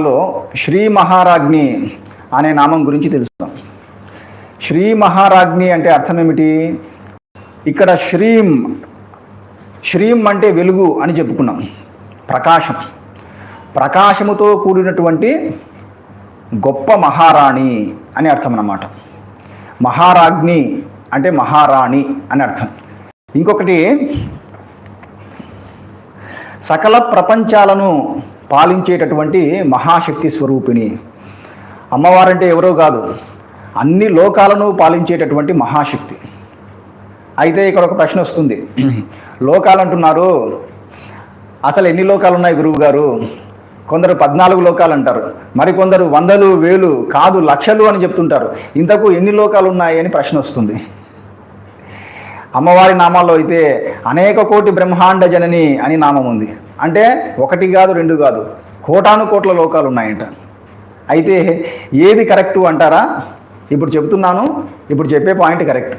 లో శ్రీ మహారాజ్ఞి అనే నామం గురించి తెలుసుకుందాం. శ్రీ మహారాజ్ఞి అంటే అర్థం ఏమిటి? ఇక్కడ శ్రీం శ్రీం అంటే వెలుగు అని చెప్పుకున్నాం. ప్రకాశం. ప్రకాశముతో కూడినటువంటి గొప్ప మహారాణి అని అర్థం అన్నమాట. మహారాజ్ఞి అంటే మహారాణి అని అర్థం. ఇంకొకటి సకల ప్రపంచాలను పాలించేటటువంటి మహాశక్తి స్వరూపిణి. అమ్మవారంటే ఎవరో కాదు అన్ని లోకాలను పాలించేటటువంటి మహాశక్తి. అయితే ఇక్కడ ఒక ప్రశ్న వస్తుంది. లోకాలు అంటున్నారు అసలు ఎన్ని లోకాలు ఉన్నాయి గురువు గారు కొందరు పద్నాలుగు లోకాలు అంటారు మరికొందరు వందలు వేలు కాదు లక్షలు అని చెప్తుంటారు. ఇంతకు ఎన్ని లోకాలు ఉన్నాయి అని ప్రశ్న వస్తుంది. అమ్మవారి నామాల్లో అయితే అనేక కోటి బ్రహ్మాండ జనని అని నామం ఉంది. అంటే ఒకటి కాదు రెండు కాదు కోటాను కోట్ల లోకాలు ఉన్నాయంట. అయితే ఏది కరెక్టు అంటారా? ఇప్పుడు చెప్తున్నాను ఇప్పుడు చెప్పే పాయింట్ కరెక్ట్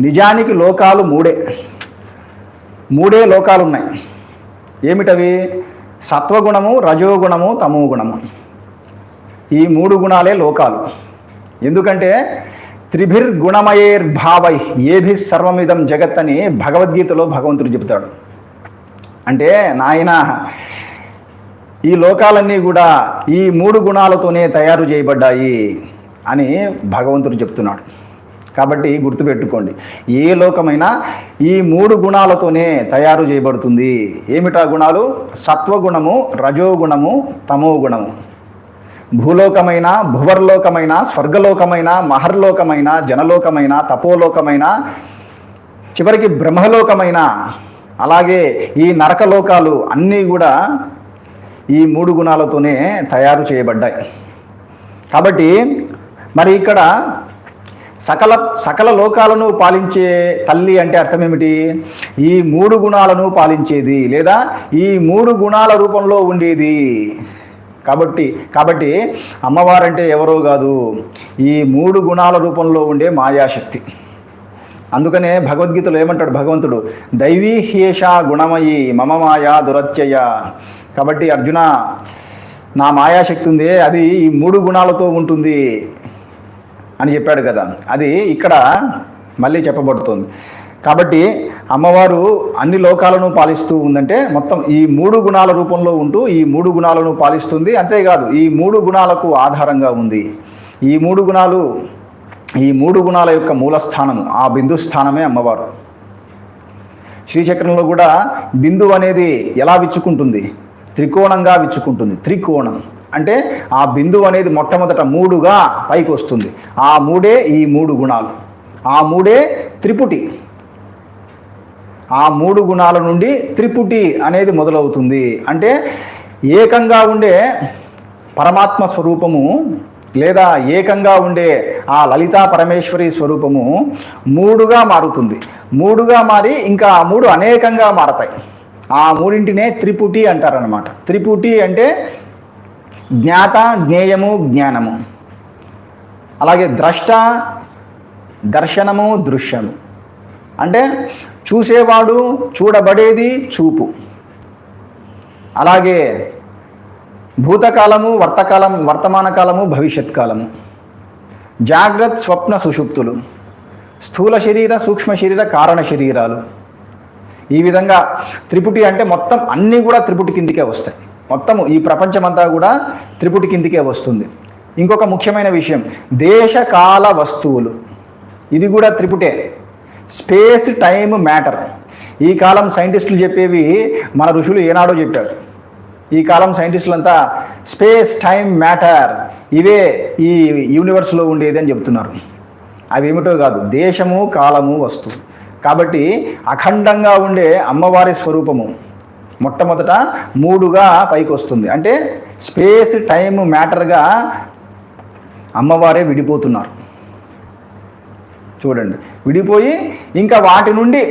నిజానికి లోకాలు మూడే. మూడే లోకాలు ఉన్నాయి. ఏమిటవి? సత్వగుణము రజోగుణము తమో గుణము ఈ మూడు గుణాలే లోకాలు. ఎందుకంటే త్రిభిర్గుణమయేర్భావై ఏభి సర్వమిదం జగత్ అని భగవద్గీతలో భగవంతుడు చెబుతాడు. అంటే నాయన ఈ లోకాలన్నీ కూడా ఈ మూడు గుణాలతోనే తయారు చేయబడ్డాయి అని భగవంతుడు చెప్తున్నాడు. కాబట్టి గుర్తుపెట్టుకోండి ఏ లోకమైనా ఈ మూడు గుణాలతోనే తయారు చేయబడుతుంది. ఏమిటా గుణాలు? సత్వగుణము రజోగుణము తమో గుణము భూలోకమైన భువర్లోకమైన స్వర్గలోకమైన మహర్లోకమైన జనలోకమైన తపోలోకమైన చివరికి బ్రహ్మలోకమైన అలాగే ఈ నరకలోకాలు అన్నీ కూడా ఈ మూడు గుణాలతోనే తయారు చేయబడ్డాయి. కాబట్టి మరి ఇక్కడ సకల సకల లోకాలను పాలించే తల్లి అంటే అర్థం ఏమిటి? ఈ మూడు గుణాలను పాలించేది లేదా ఈ మూడు గుణాల రూపంలో ఉండేది. కాబట్టి కాబట్టి అమ్మవారంటే ఎవరో కాదు ఈ మూడు గుణాల రూపంలో ఉండే మాయాశక్తి. అందుకనే భగవద్గీతలో ఏమంటాడు భగవంతుడు? దైవీ హ్యేష గుణమయి మమ మాయా దురత్యయ. కాబట్టి అర్జున నా మాయాశక్తి ఉంది అది ఈ మూడు గుణాలతో ఉంటుంది అని చెప్పాడు కదా. అది ఇక్కడ మళ్ళీ చెప్పబడుతుంది. కాబట్టి అమ్మవారు అన్ని లోకాలను పాలిస్తూ ఉందంటే మొత్తం ఈ మూడు గుణాల రూపంలో ఉంటూ ఈ మూడు గుణాలను పాలిస్తుంది. అంతేకాదు ఈ మూడు గుణాలకు ఆధారంగా ఉంది. ఈ మూడు గుణాలు ఈ మూడు గుణాల యొక్క మూలస్థానము ఆ బిందు స్థానమే అమ్మవారు. శ్రీచక్రంలో కూడా బిందు అనేది ఎలా విచ్చుకుంటుంది? త్రికోణంగా విచ్చుకుంటుంది. త్రికోణం. అంటే ఆ బిందువు అనేది మొట్టమొదట మూడుగా పైకి వస్తుంది. ఆ మూడే ఈ మూడు గుణాలు. ఆ మూడే త్రిపుటి. ఆ మూడు గుణాల నుండి త్రిపుటి అనేది మొదలవుతుంది. అంటే ఏకంగా ఉండే పరమాత్మ స్వరూపము లేదా ఏకంగా ఉండే ఆ లలితా పరమేశ్వరి స్వరూపము మూడుగా మారుతుంది. మూడుగా మారి ఇంకా ఆ మూడు అనేకంగా మారతాయి. ఆ మూడింటినే త్రిపుటి అంటారనమాట త్రిపుటి అంటే జ్ఞాత జ్ఞేయము జ్ఞానము. అలాగే ద్రష్ట దర్శనము దృశ్యము. అంటే చూసేవాడు చూడబడేది చూపు. అలాగే భూతకాలము వర్తకాలం వర్తమాన కాలము భవిష్యత్ కాలము జాగ్రత్త స్వప్న సుషుప్తులు. స్థూల శరీర సూక్ష్మ శరీర కారణ శరీరాలు. ఈ విధంగా త్రిపుటి అంటే మొత్తం అన్నీ కూడా త్రిపుటి కిందికే వస్తాయి. మొత్తము ఈ ప్రపంచమంతా కూడా త్రిపుటి కిందికే వస్తుంది. ఇంకొక ముఖ్యమైన విషయం దేశకాల వస్తువులు. ఇది కూడా త్రిపుటే. Space time matter. ఈ కాలం సైంటిస్టులు చెప్పేవి మన ఋషులు ఏనాడో చెప్పారు. ఈ కాలం సైంటిస్టులంతా స్పేస్ టైం మ్యాటర్ ఇవే ఈ యూనివర్స్లో ఉండేది అని చెప్తున్నారు. అవి ఏమిటో కాదు దేశము కాలము వస్తువు. కాబట్టి అఖండంగా ఉండే అమ్మవారి స్వరూపము మొట్టమొదట మూడుగా పైకి వస్తుంది. అంటే స్పేస్ టైం మ్యాటర్గా అమ్మవారే విడిపోతున్నారు. చూడండి విడిపోయి ఇంకా వాటి నుండి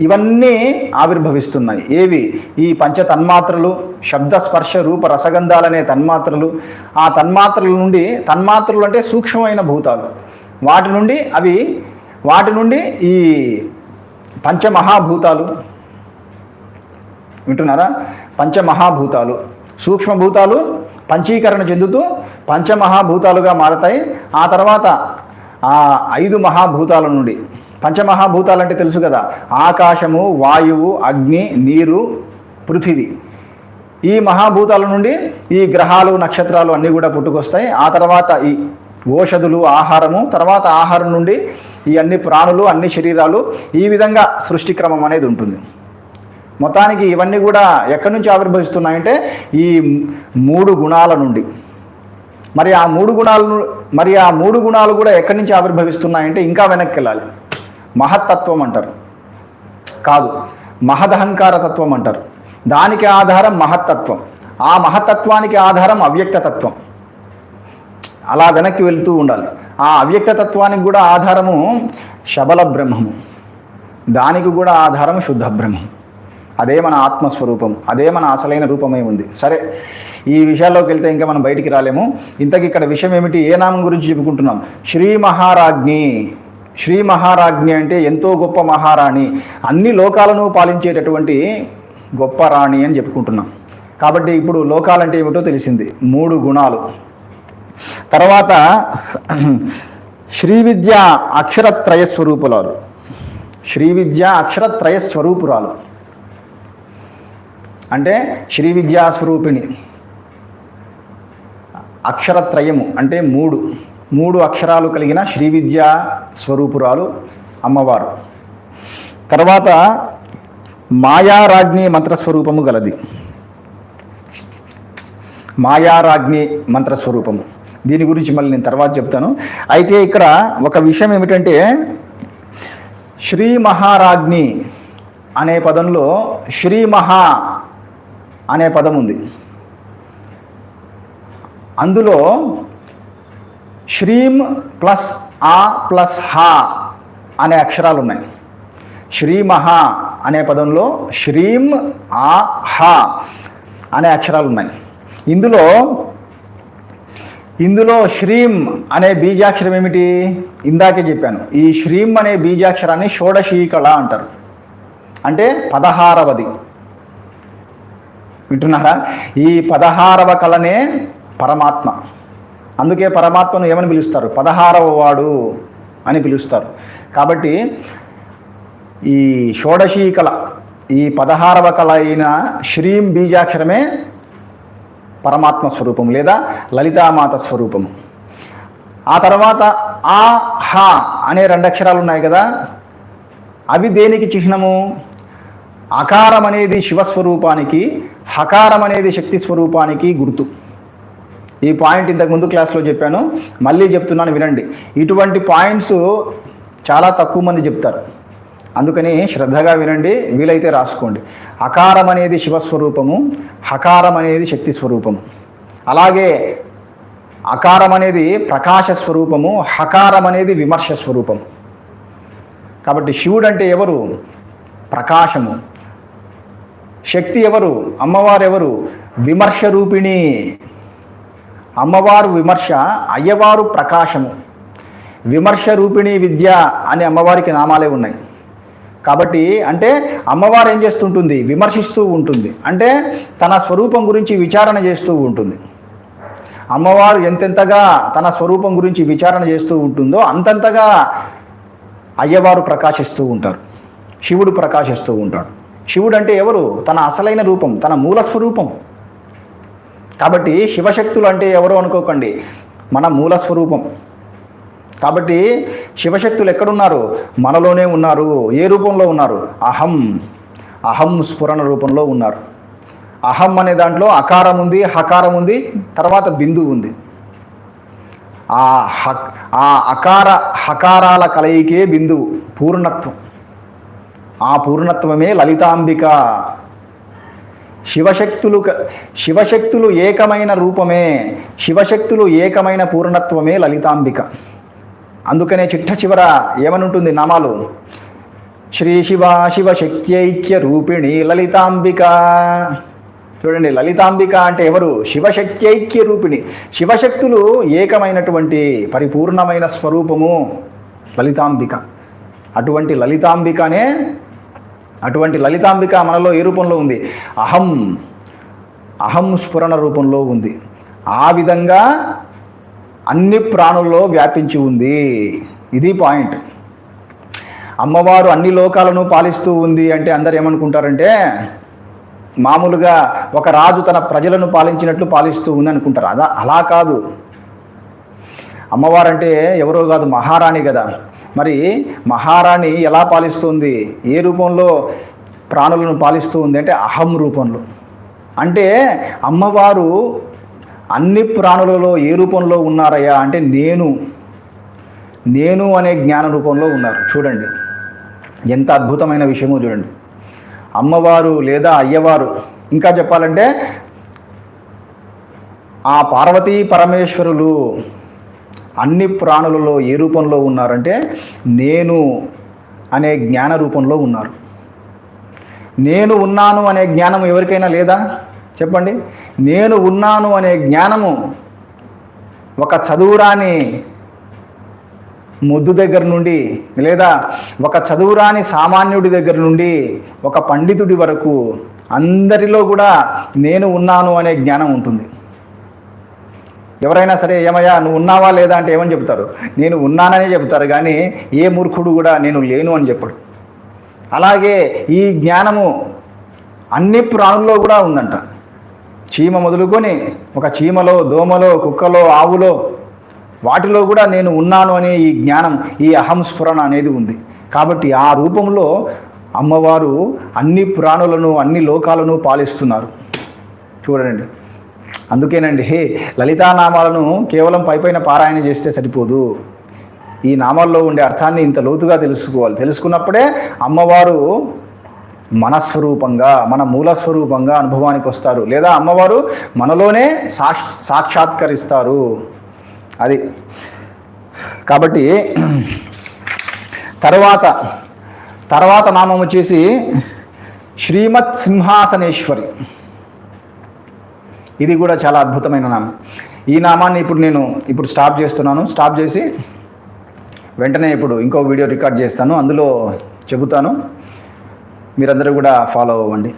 ఇవన్నీ ఆవిర్భవిస్తున్నాయి. ఏవి? ఈ పంచ తన్మాత్రలు శబ్ద స్పర్శ రూప రసగంధాలనే తన్మాత్రలు. ఆ తన్మాత్రల నుండి తన్మాత్రలు అంటే సూక్ష్మమైన భూతాలు. వాటి నుండి అవి వాటి నుండి ఈ పంచమహాభూతాలు. వింటున్నారా? పంచమహాభూతాలు. సూక్ష్మభూతాలు పంచీకరణ చెందుతూ పంచమహాభూతాలుగా మారతాయి. ఆ తర్వాత ఆ ఐదు మహాభూతాల నుండి పంచమహాభూతాలు అంటే తెలుసు కదా. ఆకాశము వాయువు అగ్ని నీరు పృథివీ. ఈ మహాభూతాల నుండి ఈ గ్రహాలు నక్షత్రాలు అన్నీ కూడా పుట్టుకొస్తాయి. ఆ తర్వాత ఈ ఓషధులు ఆహారము తర్వాత ఆహారం నుండి ఈ అన్ని ప్రాణులు అన్ని శరీరాలు ఈ విధంగా సృష్టి క్రమం అనేది ఉంటుంది. మొత్తానికి ఇవన్నీ కూడా ఎక్కడి నుంచి ఆవిర్భవిస్తున్నాయంటే ఈ మూడు గుణాల నుండి. మరి ఆ మూడు గుణాలను మరి ఆ మూడు గుణాలు కూడా ఎక్కడి నుంచి ఆవిర్భవిస్తున్నాయంటే ఇంకా వెనక్కి వెళ్ళాలి. మహత్తత్వం అంటారు. కాదు మహదహంకార తత్వం అంటారు. దానికి ఆధారం మహత్తత్వం. ఆ మహత్తత్వానికి ఆధారం అవ్యక్తతత్వం. అలా వెనక్కి వెళ్తూ ఉండాలి. ఆ అవ్యక్తతత్వానికి కూడా ఆధారము శబల బ్రహ్మము. దానికి కూడా ఆధారం శుద్ధ బ్రహ్మం. అదే మన ఆత్మస్వరూపం. అదే మన అసలైన రూపమై ఉంది. సరే ఈ విషయాల్లోకి వెళ్తే ఇంకా మనం బయటికి రాలేము. ఇంతకి ఇక్కడ విషయం ఏమిటి? ఏ నామం గురించి చెప్పుకుంటున్నాం? శ్రీ మహారాజ్ఞి. శ్రీ మహారాజ్ఞి అంటే ఎంతో గొప్ప మహారాణి. అన్ని లోకాలను పాలించేటటువంటి గొప్ప రాణి అని చెప్పుకుంటున్నాం. కాబట్టి ఇప్పుడు లోకాలంటే ఏమిటో తెలిసింది. మూడు గుణాలు. తర్వాత శ్రీ విద్య అక్షరత్రయ స్వరూపురాలు శ్రీ విద్య అక్షరత్రయ స్వరూపురాలు. అంటే శ్రీ విద్యా స్వరూపిణి అక్షరత్రయము అంటే మూడు. మూడు అక్షరాలు కలిగిన శ్రీ విద్యా స్వరూపురాలు అమ్మవారు. తర్వాత మాయారాజ్ఞి మంత్రస్వరూపము గలది. మాయారాజ్ఞి మంత్రస్వరూపము. దీని గురించి మళ్ళీ నేను తర్వాత చెప్తాను. అయితే ఇక్కడ ఒక విషయం ఏమిటంటే శ్రీ మహారాజ్ఞి అనే పదంలో శ్రీ మహా అనే పదం ఉంది. అందులో శ్రీం ప్లస్ ఆ ప్లస్ హా అనే అక్షరాలు ఉన్నాయి శ్రీమహ అనే పదంలో శ్రీం ఆ హా అనే అక్షరాలు ఉన్నాయి ఇందులో ఇందులో శ్రీం అనే బీజాక్షరం ఏమిటి? ఇందాకే చెప్పాను ఈ శ్రీం అనే బీజాక్షరాన్ని షోడశీకళ అంటారు. అంటే పదహారవది. వింటున్నారా? ఈ పదహారవ కళనే పరమాత్మ. అందుకే పరమాత్మను ఏమని పిలుస్తారు? పదహారవ వాడు అని పిలుస్తారు. కాబట్టి ఈ షోడశీ కళ ఈ పదహారవ కళ అయిన శ్రీం బీజాక్షరమే పరమాత్మ స్వరూపం లేదా లలితామాత స్వరూపము ఆ తర్వాత ఆ హ అనే రెండు అక్షరాలు ఉన్నాయి కదా? అవి దేనికి చిహ్నము? అకారం అనేది శివస్వరూపానికి హకారం అనేది శక్తి స్వరూపానికి గుర్తు. ఈ పాయింట్ ఇంతకు ముందు క్లాస్లో చెప్పాను. మళ్ళీ చెప్తున్నాను వినండి. ఇటువంటి పాయింట్స్ చాలా తక్కువ మంది చెప్తారు. అందుకని శ్రద్ధగా వినండి వీలైతే రాసుకోండి. అకారం అనేది శివస్వరూపము హకారం అనేది శక్తి స్వరూపము. అలాగే అకారం అనేది ప్రకాశ స్వరూపము హకారం అనేది విమర్శ స్వరూపము. కాబట్టి శివుడు అంటే ఎవరు? ప్రకాశము. శక్తి ఎవరు? అమ్మవారు ఎవరు? విమర్శ రూపిణి. అమ్మవారు విమర్శ అయ్యవారు ప్రకాశము. విమర్శ రూపిణి విద్య అనే అమ్మవారికి నామాలే ఉన్నాయి. కాబట్టి అంటే అమ్మవారు ఏం చేస్తుంటుంది? విమర్శిస్తూ ఉంటుంది. అంటే తన స్వరూపం గురించి విచారణ చేస్తూ ఉంటుంది. అమ్మవారు ఎంతెంతగా తన స్వరూపం గురించి విచారణ చేస్తూ ఉంటుందో అంతంతగా అయ్యవారు ప్రకాశిస్తూ ఉంటారు. శివుడు ప్రకాశిస్తూ ఉంటాడు. శివుడు అంటే ఎవరు? తన అసలైన రూపం తన మూల స్వరూపం. కాబట్టి శివశక్తులు అంటే ఎవరు అనుకోకండి. మన మూల స్వరూపం. కాబట్టి శివశక్తులు ఎక్కడున్నారు? మనలోనే ఉన్నారు. ఏ రూపంలో ఉన్నారు? అహం. అహం స్ఫురణ రూపంలో ఉన్నారు. అహం అనే దాంట్లో అకారం ఉంది హకారం ఉంది తర్వాత బిందువు ఉంది. ఆ హ ఆ అకార హకారాల కలయికే బిందువు పూర్ణత్వం. ఆ పూర్ణత్వమే లలితాంబిక. శివశక్తులు క- శివశక్తులు ఏకమైన రూపమే శివశక్తులు ఏకమైన పూర్ణత్వమే లలితాంబిక. అందుకనే చిట్ట చివర ఏమనుంటుంది నామాలు? శ్రీ శివ శివశక్త్యైక్య రూపిణి లలితాంబిక. చూడండి లలితాంబిక అంటే ఎవరు? శివశక్త్యైక్య రూపిణి. శివశక్తులు ఏకమైనటువంటి పరిపూర్ణమైన స్వరూపము లలితాంబిక. అటువంటి లలితాంబికనే అటువంటి లలితాంబిక మనలో ఏ రూపంలో ఉంది? అహం అహం స్ఫురణ రూపంలో ఉంది. ఆ విధంగా అన్ని ప్రాణుల్లో వ్యాపించి ఉంది. ఇది పాయింట్. అమ్మవారు అన్ని లోకాలను పాలిస్తూ ఉంది అంటే అందరు ఏమనుకుంటారంటే మామూలుగా ఒక రాజు తన ప్రజలను పాలించినట్లు పాలిస్తూ ఉంది అనుకుంటారు. అదా అలా కాదు. అమ్మవారంటే ఎవరో కాదు మహారాణి కదా. మరి మహారాణి ఎలా పాలిస్తుంది? ఏ రూపంలో ప్రాణులను పాలిస్తూ ఉంది అంటే అహం రూపంలో. అంటే అమ్మవారు అన్ని ప్రాణులలో ఏ రూపంలో ఉన్నారయ్యా? అంటే నేను నేను అనే జ్ఞాన రూపంలో ఉన్నారు. చూడండి. ఎంత అద్భుతమైన విషయమో చూడండి. అమ్మవారు లేదా అయ్యవారు ఇంకా చెప్పాలంటే ఆ పార్వతీ పరమేశ్వరులు అన్ని ప్రాణులలో ఏ రూపంలో ఉన్నారంటే నేను అనే జ్ఞాన రూపంలో ఉన్నారు. నేను ఉన్నాను అనే జ్ఞానం ఎవరికైనా లేదా? చెప్పండి. నేను ఉన్నాను అనే జ్ఞానము ఒక చదువురాని ముద్దు దగ్గర నుండి లేదా ఒక చదువురాని సామాన్యుడి దగ్గర నుండి ఒక పండితుడి వరకు అందరిలో కూడా నేను ఉన్నాను అనే జ్ఞానం ఉంటుంది. ఎవరైనా సరే ఏమయ్యా నువ్వు ఉన్నావా లేదా? అంటే ఏమని చెప్తారు నేను ఉన్నాననే చెప్తారు కానీ ఏ మూర్ఖుడు కూడా నేను లేను అని చెప్పడు. అలాగే ఈ జ్ఞానము అన్ని ప్రాణుల్లో కూడా ఉందంట. చీమ మొదలుకొని ఒక చీమలో దోమలో కుక్కలో ఆవులో వాటిలో కూడా నేను ఉన్నాను అనే ఈ జ్ఞానం ఈ అహం స్ఫురణ అనేది ఉంది. కాబట్టి ఆ రూపంలో అమ్మవారు అన్ని ప్రాణులను అన్ని లోకాలను పాలిస్తున్నారు. చూడండి. అందుకేనండి హే లలితానామాలను కేవలం పైపైన పారాయణ చేస్తే సరిపోదు. ఈ నామాల్లో ఉండే అర్థాన్ని ఇంత లోతుగా తెలుసుకోవాలి. తెలుసుకున్నప్పుడే అమ్మవారు మనస్వరూపంగా మన మూల స్వరూపంగా అనుభవానికి వస్తారు. లేదా అమ్మవారు మనలోనే సాక్ష్ సాక్షాత్కరిస్తారు. అది. కాబట్టి తర్వాత తర్వాత నామం వచ్చేసి శ్రీమత్ సింహాసనేశ్వరి. ఇది కూడా చాలా అద్భుతమైన నామం. ఈ నామాన్ని ఇప్పుడు నేను ఇప్పుడు స్టాప్ చేస్తున్నాను. స్టాప్ చేసి వెంటనే ఇప్పుడు ఇంకో వీడియో రికార్డ్ చేస్తాను. అందులో చెబుతాను. మీరందరూ కూడా ఫాలో అవ్వండి.